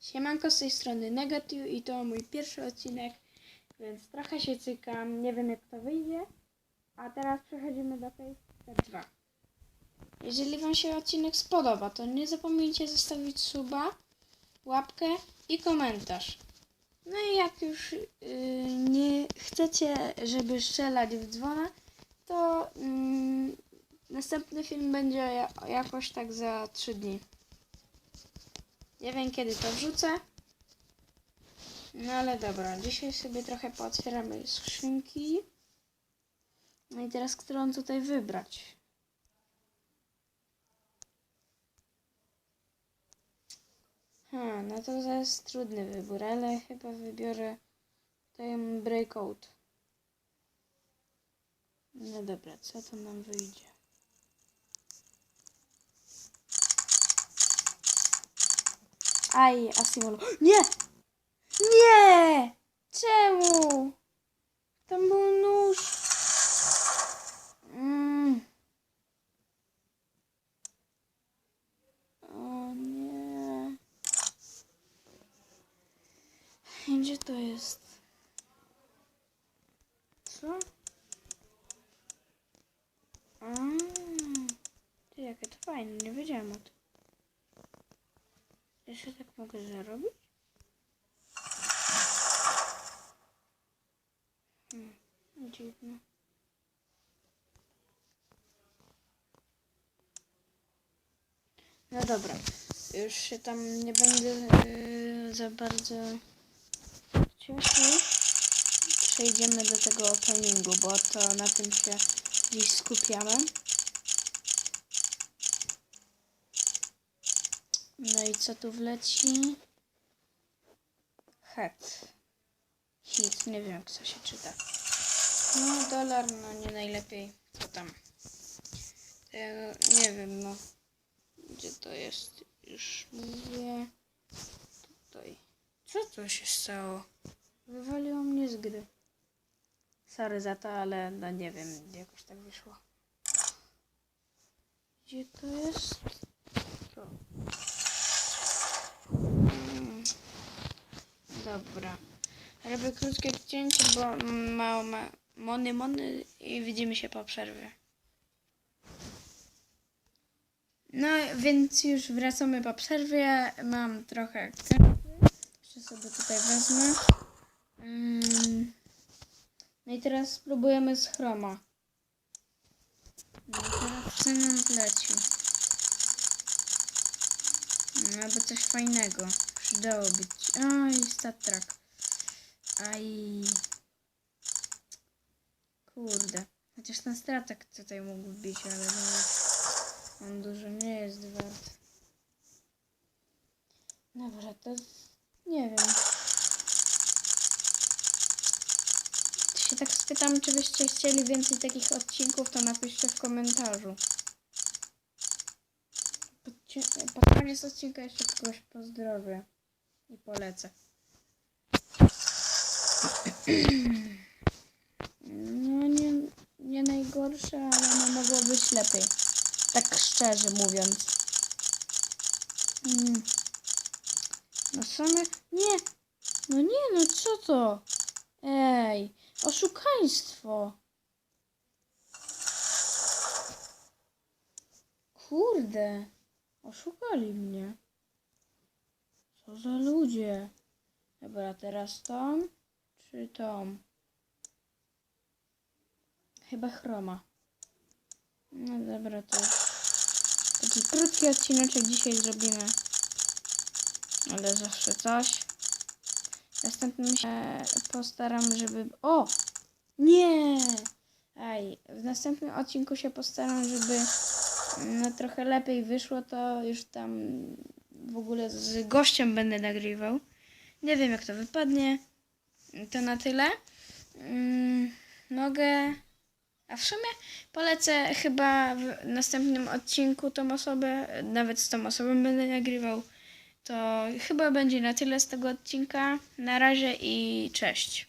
Siemanko z tej strony Negative i to mój pierwszy odcinek, więc trochę się cykam, nie wiem jak to wyjdzie. A teraz przechodzimy do Face 2. Jeżeli Wam się odcinek spodoba, to nie zapomnijcie zostawić suba, łapkę i komentarz. No i jak już yy, nie chcecie, żeby strzelać w dzwona, to mm, następny film będzie ja- jakoś tak za 3 dni. Nie wiem kiedy to wrzucę. No ale dobra, dzisiaj sobie trochę pootwieramy skrzynki. No i teraz którą tutaj wybrać? Ha, no to to jest trudny wybór, ale chyba wybiorę ten breakout. No dobra, co to nam wyjdzie? Aj, Asimolo. Nie! Nie! Czemu? Tam był nóż. Mm. O nie. Gdzie to jest? Co? A, ty jakie to fajne, nie wiedziałam o tym. Jeszcze tak mogę zarobić? Hmm, dziwne. No dobra, już się tam nie będę yy, za bardzo cieszył. Przejdziemy do tego openingu, bo to na tym się dziś skupiamy. No i co tu wleci? Het. Hit, nie wiem jak się czyta. No dolar, no nie najlepiej. Co tam? Tego nie wiem, no. Gdzie to jest? Już mówię. Tutaj. Co to się stało? Wywaliło mnie z gry. Sorry za to, ale no nie wiem, jakoś tak wyszło. Gdzie to jest? To. Dobra. Robię krótkie cięcie, bo mało ma mony mony i widzimy się po przerwie. No więc już wracamy po przerwie. Mam trochę kasy. Jeszcze sobie tutaj wezmę. Mm. No i teraz spróbujemy z chroma. No teraz co nam wleci? No albo coś fajnego. Przydałoby ci. Oj, stat track. Aj. Kurde. Chociaż ten stratek tutaj mógł wbić, ale no, on dużo nie jest wart. Dobra, to nie wiem. się tak spytam, czy byście chcieli więcej takich odcinków, to napiszcie w komentarzu. Pod, pod koniec odcinka jeszcze kogoś pozdrowię i polecę. No nie, nie najgorsze, ale no mogło być lepiej. Tak szczerze mówiąc. Mm. No same... Nie! No nie, no co to? Ej, oszukaństwo. Kurde, oszukali mnie. Co za ludzie. Dobra, teraz tą czy tą? Chyba chroma. No dobra, to taki krótki odcineczek dzisiaj zrobimy. Ale zawsze coś. Następnym się postaram, żeby... O! Nie! Aj, w następnym odcinku się postaram, żeby no, trochę lepiej wyszło, to już tam w ogóle z gościem będę nagrywał. Nie wiem jak to wypadnie. To na tyle. Mm, mogę... A w sumie polecę chyba w następnym odcinku tą osobę, nawet z tą osobą będę nagrywał. To chyba będzie na tyle z tego odcinka. Na razie i cześć.